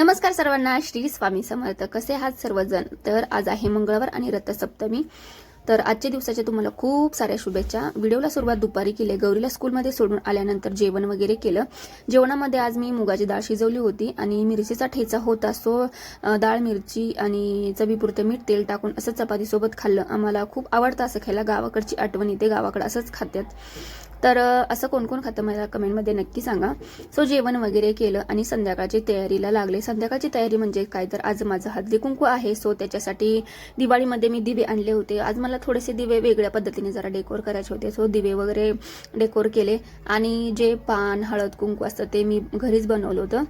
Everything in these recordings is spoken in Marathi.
नमस्कार सर्वांना श्री स्वामी समर्थ. कसे आहात सर्वजण? तर आज आहे मंगळवार आणि रथसप्तमी. तर आजच्या दिवसाच्या तुम्हाला खूप साऱ्या शुभेच्छा. व्हिडिओला सुरुवात दुपारी केली. गौरीला स्कूलमध्ये सोडून आल्यानंतर जेवण वगैरे केलं. जेवणामध्ये आज मी मुगाची डाळ शिजवली होती आणि मिरचीचा ठेचा होता. सो डाळ मिरची आणि चवीपुरतं मीठ तेल टाकून असं चपातीसोबत खाल्लं. आम्हाला खूप आवडतं असं खायला. गावाकडची आठवण येते. गावाकडं असंच खात्यात. तर असं कोण कोण खातं मला कमेंटमध्ये नक्की सांगा. सो जेवण वगैरे केलं आणि संध्याकाळची तयारीला लागले. संध्याकाळची तयारी म्हणजे काय? तर आज माझं हळदी कुंकू आहे. सो त्याच्यासाठी दिवाळीमध्ये मी दिवे आणले होते. आज मला थोडेसे दिवे वेगळ्या पद्धतीने जरा डेकोर करायचे होते. सो दिवे वगैरे डेकोर केले. आणि जे पान हळद कुंकू असतं ते मी घरीच बनवलं होतं.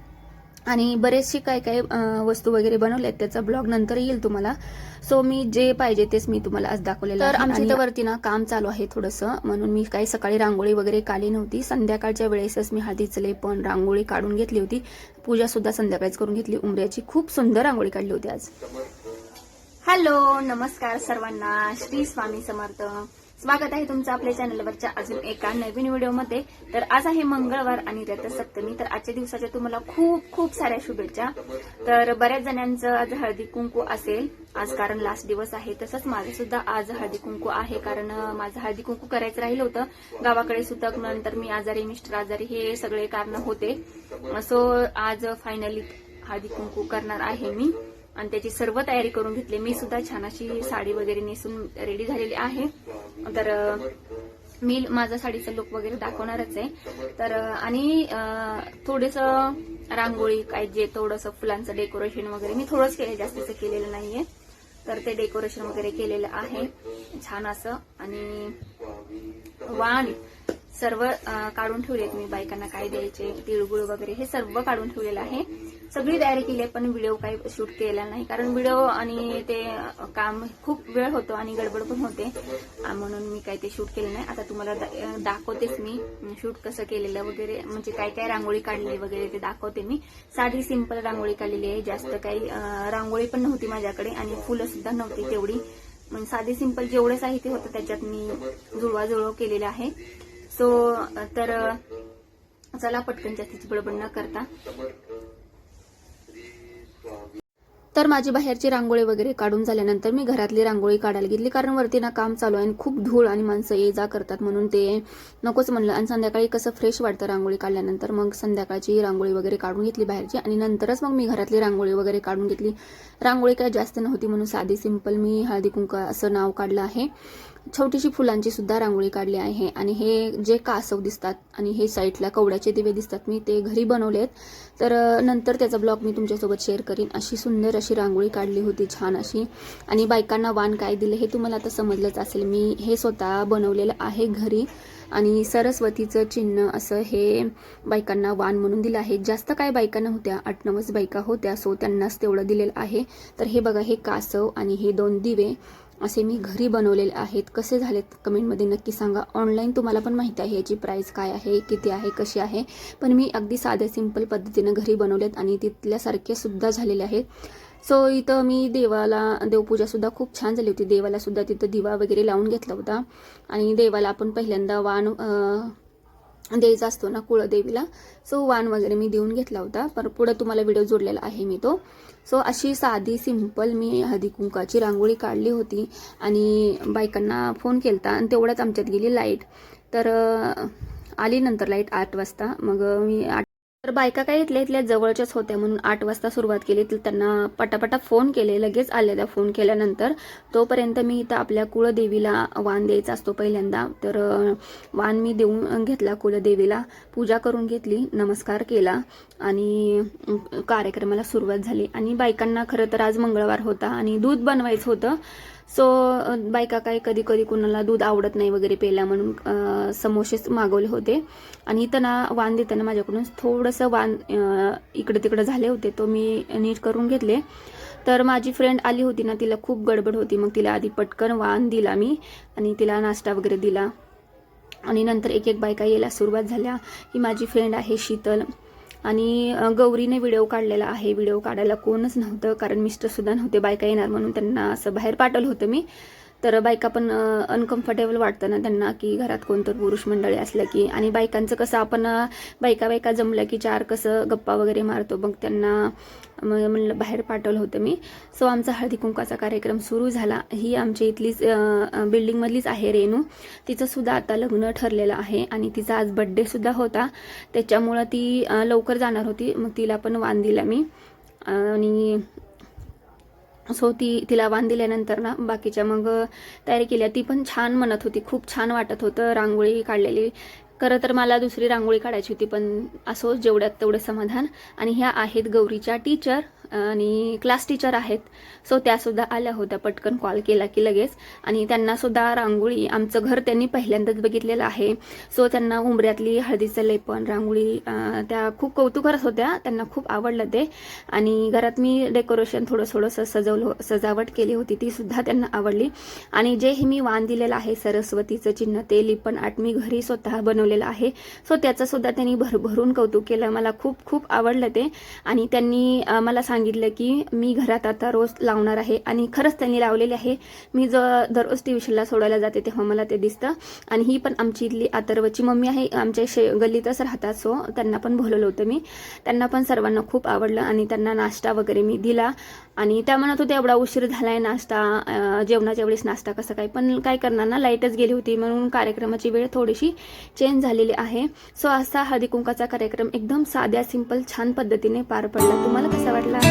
आणि बरेचशी काय काय वस्तू वगैरे बनवल्यात त्याचा ब्लॉग नंतर येईल तुम्हाला. सो मी जे पाहिजे तेच मी तुम्हाला आज दाखवलेलं तर आमच्या इथं वरती ना काम चालू आहे थोडंसं. म्हणून मी काही सकाळी रांगोळी वगैरे काढली नव्हती. संध्याकाळच्या वेळेसच मी हळदीचले पण रांगोळी काढून घेतली होती. पूजा सुद्धा संध्याकाळीच करून घेतली. उमऱ्याची खूप सुंदर रांगोळी काढली होती आज. हॅलो नमस्कार सर्वांना. श्री स्वामी समर्थ. स्वागत आहे तुमचं आपल्या चॅनलवरच्या अजून एका नवीन व्हिडिओमध्ये. तर आज आहे मंगळवार आणि रथसप्तमी तर आजच्या दिवसाच्या तुम्हाला खूप खूप साऱ्या शुभेच्छा. तर बऱ्याच जणांचं आज हळदी कुंकू असेल. आज कारण लास्ट दिवस आहे तसंच माझं सुद्धा आज हळदी कुंकू आहे कारण माझं हळदी कुंकू करायचं राहिलं होतं. गावाकडे सुद्धा नंतर मी आजारी मिस्टर आजारी हे सगळे कारण होते. सो आज फायनली हळदी कुंकू करणार आहे मी. आणि त्याची सर्व तयारी करून घेतली. मी सुद्धा छान अशी साडी वगैरे नेसून रेडी झालेली आहे. तर मी माझा साडीचा लुक वगैरे दाखवणारच आहे. तर आणि थोडस रांगोळी काय जे थोडंसं फुलांचं डेकोरेशन वगैरे मी थोडंच केलं जास्तीचं केलेलं नाहीये. तर ते डेकोरेशन वगैरे केलेलं आहे. छान असं. आणि वाण सर्व काढून ठेवलेत मी बायकांना काय द्यायचे तिळगुळ वगैरे हे सर्व काढून ठेवलेलं आहे. सगळी तयारी केली आहे पण व्हिडिओ काही शूट केलेला नाही. कारण व्हिडिओ आणि ते काम खूप वेळ होतो आणि गडबड पण होते. म्हणून मी काही ते शूट केलं नाही. आता तुम्हाला दा- दाखवतेच मी शूट कसं केलेलं वगैरे. म्हणजे काय काय रांगोळी काढली वगैरे ते दाखवते मी. साधी सिंपल रांगोळी काढलेली आहे. जास्त काही रांगोळी पण नव्हती माझ्याकडे आणि फुलं सुद्धा नव्हती तेवढी. म्हणजे साधी सिंपल जेवढे साहित्य होतं त्याच्यात मी जुळवाजुळव केलेलं आहे. सो तर चला पटकन जास्तीची बडबड न करता. तर माझी बाहेरची रांगोळी वगैरे काढून झाल्यानंतर मी घरातली रांगोळी काढायला घेतली. कारण वरती ना काम चालू आहे आणि खूप धूळ आणि माणसं ये जा करतात म्हणून ते नकोच म्हणलं. आणि संध्याकाळी कसं फ्रेश वाटतं रांगोळी काढल्यानंतर मग संध्याकाळची रांगोळी वगैरे काढून घेतली बाहेरची. आणि नंतरच मग मी घरातली रांगोळी वगैरे काढून घेतली. रांगोळी काय जास्त नव्हती म्हणून साधी सिंपल मी हळदी कुंका असं नाव काढलं आहे. छोटीशी फुलांची सुद्धा रांगोळी काढली आहे. आणि हे जे कासव दिसतात आणि हे साईडला कवड्याचे दिवे दिसतात मी ते घरी बनवलेत. तर नंतर त्याचा ब्लॉग मी तुमच्यासोबत शेअर करीन. अशी सुंदर अशी रांगोळी काढली होती छान अशी. आणि बायकांना वाण काय दिलं हे तुम्हाला आता समजलंच असेल. मी हे स्वतः बनवलेलं आहे घरी आणि सरस्वतीचं चिन्ह असं हे बायकांना वाण म्हणून दिलं आहे. जास्त काय बायका नव्हत्या आठ नवच बायका होत्या सो त्यांनाच तेवढं दिलेलं आहे. तर हे बघा हे कासव आणि हे दोन दिवे असे मी घरी बनवलेले आहेत. कसे झालेत कमेंटमध्ये नक्की सांगा. ऑनलाईन तुम्हाला पण माहिती आहे याची प्राईस काय आहे किती आहे कशी आहे. पण मी अगदी साध्या सिंपल पद्धतीनं घरी बनवलेत आणि तिथल्यासारखे सुद्धा झालेले आहेत. सो इथं मी देवाला देवपूजासुद्धा खूप छान झाली होती. देवालासुद्धा तिथं दिवा वगैरे लावून घेतला होता. आणि देवाला आपण पहिल्यांदा वाण द्यायचा असतो ना कुळदेवीला. सो वाण वगैरे मी देऊन घेतला होता. पर पुढं तुम्हाला व्हिडिओ जोडलेला आहे मी तो. सो अशी साधी सिंपल मी हळदी कुंकाची रांगोळी काढली होती. आणि बायकांना फोन केला आणि तेवढ्याच आमच्यात गेली लाइट तर आली नंतर लाइट आठ वाजता. मग मी आठ तर बायका काय इथल्या इथल्या जवळच्याच होत्या म्हणून आठ वाजता सुरुवात केली. तर त्यांना पटापटा फोन केले लगेच आलेल्या फोन केल्यानंतर. तोपर्यंत मी इथं आपल्या कुळदेवीला वाण द्यायचा असतो पहिल्यांदा. तर वाण मी देऊन घेतला कुळदेवीला. पूजा करून घेतली नमस्कार केला आणि कार्यक्रमाला सुरुवात झाली. आणि बायकांना खरं तर आज मंगळवार होता आणि दूध बनवायचं होतं. सो बायका काय कधी कधी कुणाला दूध आवडत नाही वगैरे प्यायला म्हणून समोसेच मागवले होते. आणि त्यांना वाण देताना माझ्याकडून थोडंसं वाण इकडे तिकडे झाले होते. तो मी नीट करून घेतले. तर माझी फ्रेंड आली होती ना तिला खूप गडबड होती. मग तिला आधी पटकन वाण दिला मी आणि तिला नाश्ता वगैरे दिला. आणि नंतर एक एक बायका यायला सुरुवात झाल्या. ही माझी फ्रेंड आहे शीतल. आणि गौरीने व्हिडिओ काढलेला आहे. व्हिडिओ काढायला कोणच नव्हतं कारण मिस्टर सुद्धा नव्हते बायका येणार म्हणून त्यांना असं बाहेर पाठवलं होतं मी. तर बायका पण अनकम्फर्टेबल वाटतं ना त्यांना की घरात कोणतं पुरुष मंडळी असलं की. आणि बायकांचं कसं आपण बायका बायका जमलं की चार कसं गप्पा वगैरे मारतो. मग त्यांना मग म्हणलं बाहेर पाठवलं होतं मी. सो आमचा हळदी कुंकाचा कार्यक्रम सुरू झाला. ही आमच्या इथलीच बिल्डिंगमधलीच आहे रेणू. तिचंसुद्धा आता लग्न ठरलेलं आहे आणि तिचा आज बड्डेसुद्धा होता. त्याच्यामुळं ती लवकर जाणार होती. मग तिला पण वाण दिला मी. आणि सो ती तिला वाण दिल्यानंतर ना बाकीच्या मग तयारी केल्या. ती पण छान म्हणत होती. खूप छान वाटत होतं रांगोळी काढलेली. खरं तर मला दुसरी रांगोळी काढायची होती पण असो जेवढ्यात तेवढं समाधान. आणि ह्या आहेत गौरीच्या टीचर आणि क्लास टीचर आहेत. सो त्यासुद्धा आल्या होत्या. पटकन कॉल केला की लगेच. आणि त्यांनासुद्धा रांगोळी आमचं घर त्यांनी पहिल्यांदाच बघितलेलं आहे. सो त्यांना उंबऱ्यातली हळदीचं लेपन रांगोळी त्या खूप कौतुक होत्या. त्यांना खूप आवडलं ते. आणि घरात मी डेकोरेशन थोडं थोडंसं सजवलं सजावट केली होती. ती सुद्धा त्यांना आवडली. आणि जे हे मी वाण दिलेलं आहे सरस्वतीचं चिन्ह ते लिपण आठ मी घरी स्वतः बनवलेलं आहे. सो त्याचं सुद्धा त्यांनी भरभरून कौतुक केलं. मला खूप खूप आवडलं ते. आणि त्यांनी मला सांगितलं सांगितलं की मी घरात आता रोज लावणार आहे आणि खरंच त्यांनी लावलेले आहे. मी ज दररोज ट्युशनला सोडायला जाते तेव्हा मला ते दिसतं. आणि ही पण आमची इथली अतर्वची मम्मी आहे. आमच्या शे गल्लीतच राहतात. सो त्यांना पण बोलवलं होतं मी. त्यांना पण सर्वांना खूप आवडलं आणि त्यांना नाश्ता वगैरे मी दिला. आणि त्या म्हणत होते एवढा उशीर झालाय नाश्ता जेवणाच्या वेळेस नाश्ता कसं काय? पण काय करणार ना लाईटच गेली होती म्हणून कार्यक्रमाची वेळ थोडीशी चेंज झालेली आहे. सो असा हळदी कुंकाचा कार्यक्रम एकदम साध्या सिंपल छान पद्धतीने पार पडला. तुम्हाला कसा वाटला?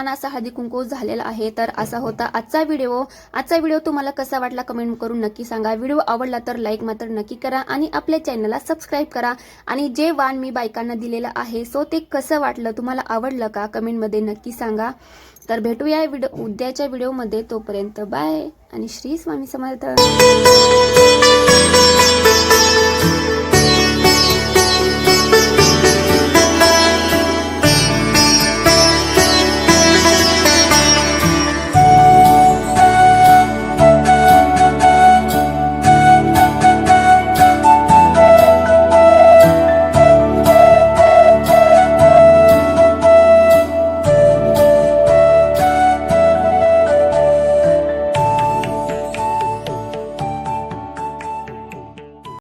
छान असा हळदी कुंकू झालेला आहे. तर असा होता आजचा व्हिडिओ. आजचा व्हिडिओ तुम्हाला कसा वाटला कमेंट करून नक्की सांगा. व्हिडिओ आवडला तर लाईक मात्र नक्की करा आणि आपल्या चॅनलला सबस्क्राईब करा. आणि जे वाण मी बायकांना दिलेलं आहे सो ते कसं वाटलं तुम्हाला आवडलं का कमेंटमध्ये नक्की सांगा. तर भेटूया व्हिडिओ उद्याच्या व्हिडिओमध्ये तोपर्यंत बाय आणि श्री स्वामी समर्थ.